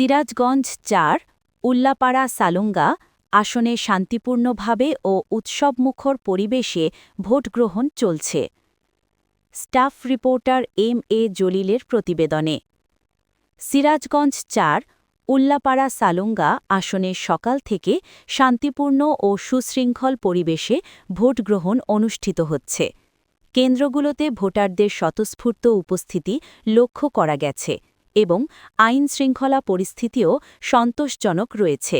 সিরাজগঞ্জ চার, উল্লাপাড়া সালুঙ্গা আসনে শান্তিপূর্ণভাবে ও উৎসবমুখর পরিবেশে ভোটগ্রহণ চলছে। স্টাফ রিপোর্টার এম এ জলিলের প্রতিবেদনে। সিরাজগঞ্জ চার, উল্লাপাড়া সালুঙ্গা আসনে সকাল থেকে শান্তিপূর্ণ ও সুশৃঙ্খল পরিবেশে ভোটগ্রহণ অনুষ্ঠিত হচ্ছে। কেন্দ্রগুলোতে ভোটারদের স্বতঃস্ফূর্ত উপস্থিতি লক্ষ্য করা গেছে। এবং আইন শৃঙ্খলা পরিস্থিতিও সন্তোষজনক রয়েছে।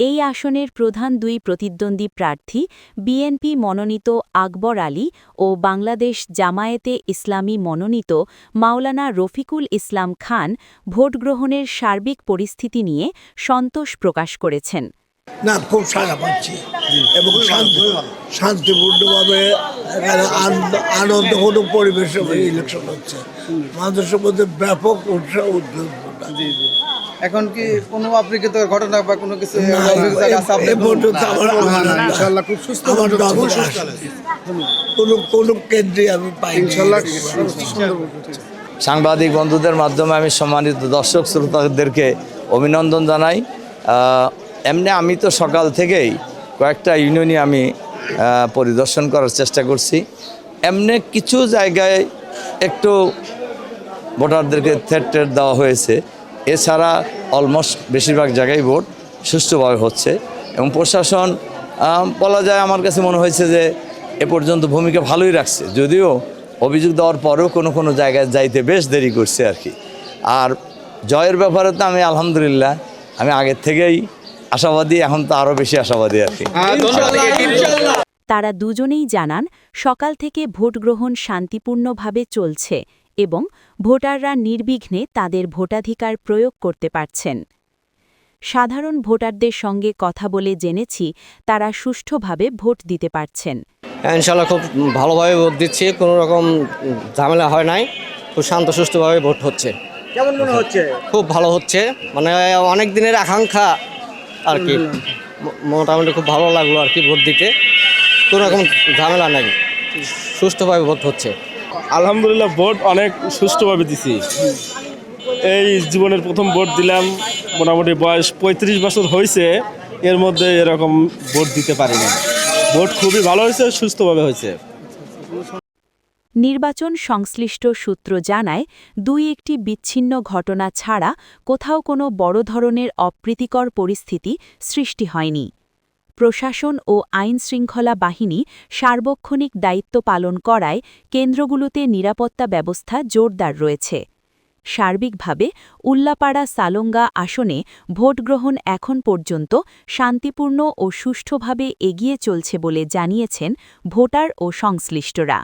এই আসনের প্রধান দুই প্রতিদ্বন্দ্বী প্রার্থী বিএনপি মনোনীত আকবর আলী ও বাংলাদেশ জামায়েতে ইসলামী মনোনীত মাওলানা রফিকুল ইসলাম খান ভোটগ্রহণের সার্বিক পরিস্থিতি নিয়ে সন্তোষ প্রকাশ করেছেন। না খুব সারা পাচ্ছি। এবং শান্তি শান্তিপূর্ণভাবে এখানে আনন্দ- আনন্দঘন পরিবেশে ইলেকশন হচ্ছে। মানুষের মধ্যে ব্যাপক উৎসাহ উদ্যোগ জি জি। এখন কি কোনো অপ্রীকৃত ঘটনা বা কোনো কিছু। কোনো কোনো কেন্দ্রে আমি পাই ইনশাল্লাহ সাংবাদিক বন্ধুদের মাধ্যমে আমি সম্মানিত দর্শক শ্রোতাদেরকে অভিনন্দন জানাই। আহ, এমনি আমি তো সকাল থেকেই কয়েকটা ইউনিয়নে আমি পরিদর্শন করার চেষ্টা করছি। এমনি কিছু জায়গায় একটু ভোটারদেরকে থেট টেট দেওয়া হয়েছে। এছাড়া অলমোস্ট বেশিরভাগ জায়গায় ভোট সুষ্ঠুভাবে হচ্ছে এবং প্রশাসন বলা যায় আমার কাছে মনে হয়েছে যে এ পর্যন্ত ভূমিকা ভালোই রাখছে। যদিও অভিযোগ দেওয়ার পরেও কোনো কোনো জায়গায় যাইতে বেশ দেরি করছে আর কি। আর জয়ের ব্যাপারে তো আমি আলহামদুলিল্লাহ, আমি আগের থেকেই আশাবাদী এখন তো আরও বেশি আশাবাদী আর কি। তারা দুজনেই জানান সকাল থেকে ভোটগ্রহণ শান্তিপূর্ণভাবে চলছে এবং ভোটাররা নির্বিঘ্নে তাদের ভোটাধিকার প্রয়োগ করতে পারছেন। সাধারণ ভোটারদের সঙ্গে কথা বলে জেনেছি তারা সুষ্ঠুভাবে ভোট দিতে পারছেন। হ্যাঁ, ইনশাল্লাহ খুব ভালোভাবে ভোট দিচ্ছি কোনো রকম ঝামেলা হয় নাই খুব শান্ত সুষ্ঠুভাবে ভোট হচ্ছে। কেমন মনে হচ্ছে? খুব ভালো হচ্ছে মানে অনেক দিনের আকাঙ্ক্ষা আর কি মোটামুটি খুব ভালো লাগল আর কি ভোট দিতে। কোনো রকম ঝামেলা নাই। সুষ্ঠুভাবে ভোট হচ্ছে। আলহামদুলিল্লাহ, ভোট অনেক সুষ্ঠুভাবে দিছি। এই জীবনের প্রথম ভোট দিলাম, মোটামুটি বয়স পঁয়ত্রিশ বছর হয়েছে এর মধ্যে এরকম ভোট দিতে পারি না ভোট খুবই ভালো হয়েছে সুস্থভাবে হয়েছে। নির্বাচন সংশ্লিষ্ট সূত্র জানায়, দুই একটি বিচ্ছিন্ন ঘটনা ছাড়া কোথাও কোনো বড় ধরনের অপ্রীতিকর পরিস্থিতি সৃষ্টি হয়নি। প্রশাসন ও আইন শৃঙ্খলা বাহিনী সার্বক্ষণিক দায়িত্ব পালন করায় কেন্দ্রগুলোতে নিরাপত্তা ব্যবস্থা জোরদার রয়েছে। সার্বিকভাবে উল্লাপাড়া সালঙ্গা আসনে ভোটগ্রহণ এখন পর্যন্ত শান্তিপূর্ণ ও সুষ্ঠুভাবে এগিয়ে চলছে বলে জানিয়েছেন ভোটার ও সংশ্লিষ্টরা।